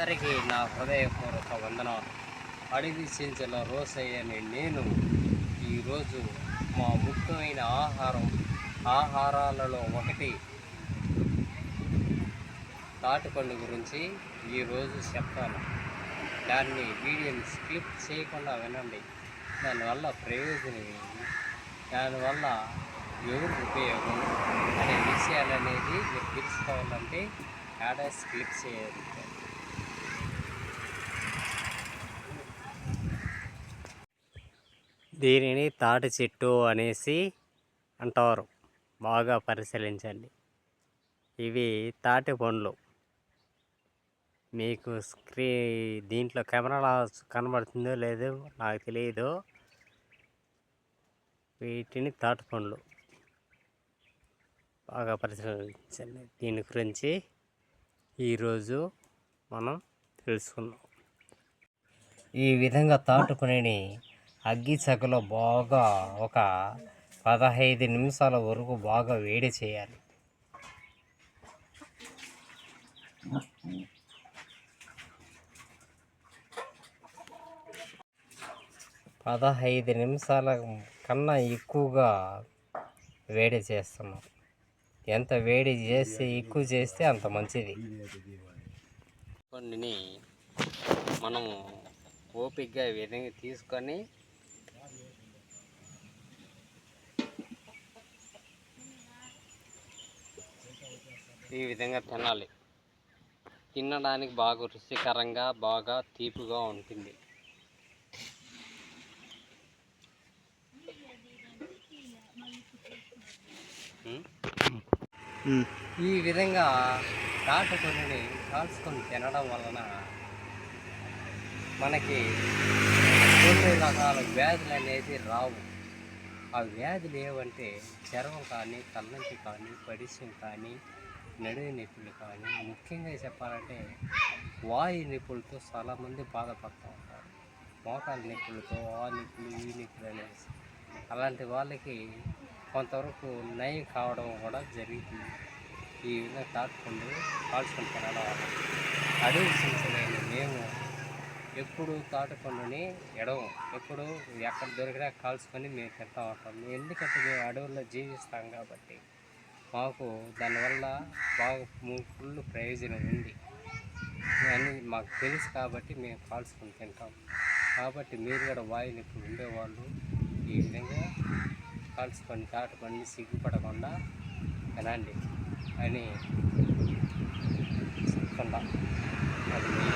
అందరికీ నా హృదయపూర్వక వందనాలు. అడవి చించల రోసయ్యని నేను ఈరోజు మా ముఖ్యమైన ఆహారం ఆహారాలలో ఒకటి తాటిపండు గురించి ఈరోజు చెప్తాను. దాన్ని వీడియోని స్కిప్ చేయకుండా వినండి. దానివల్ల ప్రయోజనం ఏంటి దానివల్ల ఎవరికి ఉపయోగం? అనే విషయాలు అనేది మీరు తెలుసుకోవాలంటే యాడస్ క్లిక్ చేయాలి దీనిని తాటి చెట్టు అనేసి అంటారు. బాగా పరిశీలించండి. ఇవి తాటి పండ్లు. మీకు స్క్రీ దీంట్లో కెమెరా కనబడుతుందో లేదో నాకు తెలియదు వీటిని తాటి పండ్లు. బాగా పరిశీలించండి. దీని గురించి ఈరోజు మనం తెలుసుకున్నాం ఈ విధంగా తాటుకునేని అగ్గి చక్కలో బాగా ఒక పదహైదు నిమిషాల వరకు బాగా వేడి చేయాలి. పదహైదు నిమిషాల కన్నా ఎక్కువగా వేడి చేస్తున్నాం. ఎంత వేడి చేస్తే ఎక్కువ చేస్తే అంత మంచిది. కొన్నిని మనము ఓపిక్గా విధంగా తీసుకొని ఈ విధంగా తినాలి. తినడానికి బాగా రుచికరంగా బాగా తీపిగా ఉంటుంది? ఈ విధంగా నాటుకొని కాల్చుకొని తినడం వలన మనకి కొన్ని రకాల వ్యాధులు అనేది రావు. ఆ వ్యాధులు ఏవంటే జ్వరం కానీ తలనొప్పి కానీ పడిసం కానీ నడుము నొప్పులు కానీ ముఖ్యంగా చెప్పాలంటే వాయు నొప్పులతో చాలామంది బాధపడుతూ ఉంటారు. మోకాలు నొప్పులతో ఆ నొప్పులు ఈ నొప్పులు అనేసి. అలాంటి వాళ్ళకి కొంతవరకు నయం కావడం కూడా జరుగుతుంది. ఈ విధంగా కాకుండా కాల్చుకుంటారు తినడం వల్ల. అడవి మేము ఎప్పుడు తాటిపండుని ఎడవం. ఎప్పుడు ఎక్కడ దొరికినా కాల్చుకొని మేము తింటూ ఉంటాం. ఎందుకంటే మేము అడవుల్లో జీవిస్తాం కాబట్టి. మాకు దానివల్ల బాగా ఫుల్ ప్రయోజనం ఉంది. అని మాకు తెలుసు కాబట్టి మేము కాల్చుకొని తింటాం. కాబట్టి మీరు కూడా వాయిలు ఇప్పుడు ఉండేవాళ్ళు ఈ విధంగా కాల్చుకొని తాటుకొని సిగ్గుపడకుండా వినండి అని చెప్తున్నా. అది మీ